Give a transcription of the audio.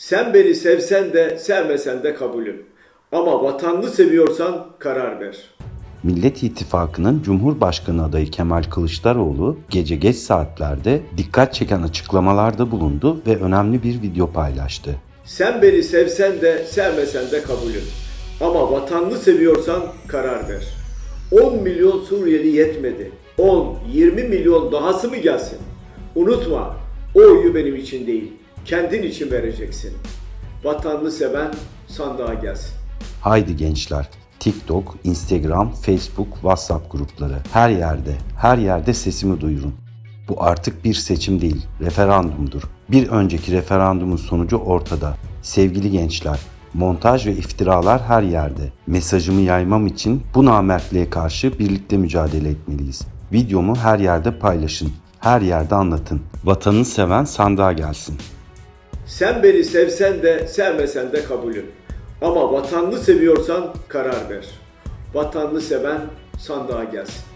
Sen beni sevsen de sevmesen de kabulüm. Ama vatanını seviyorsan karar ver. Millet İttifakı'nın Cumhurbaşkanı adayı Kemal Kılıçdaroğlu gece geç saatlerde dikkat çeken açıklamalarda bulundu ve önemli bir video paylaştı. Sen beni sevsen de sevmesen de kabulüm. Ama vatanını seviyorsan karar ver. 10 milyon Suriyeli yetmedi. 10, 20 milyon dahası mı gelsin? Unutma, o oyu benim için değil, kendin için vereceksin. Vatanını seven sandığa gelsin. Haydi gençler. TikTok, Instagram, Facebook, WhatsApp grupları her yerde, her yerde sesimi duyurun. Bu artık bir seçim değil, referandumdur. Bir önceki referandumun sonucu ortada. Sevgili gençler, montaj ve iftiralar her yerde. Mesajımı yaymam için bu namertliğe karşı birlikte mücadele etmeliyiz. Videomu her yerde paylaşın, her yerde anlatın. Vatanını seven sandığa gelsin. Sen beni sevsen de sevmesen de kabulüm. Ama vatanını seviyorsan karar ver. Vatanını seven sandığa gelsin.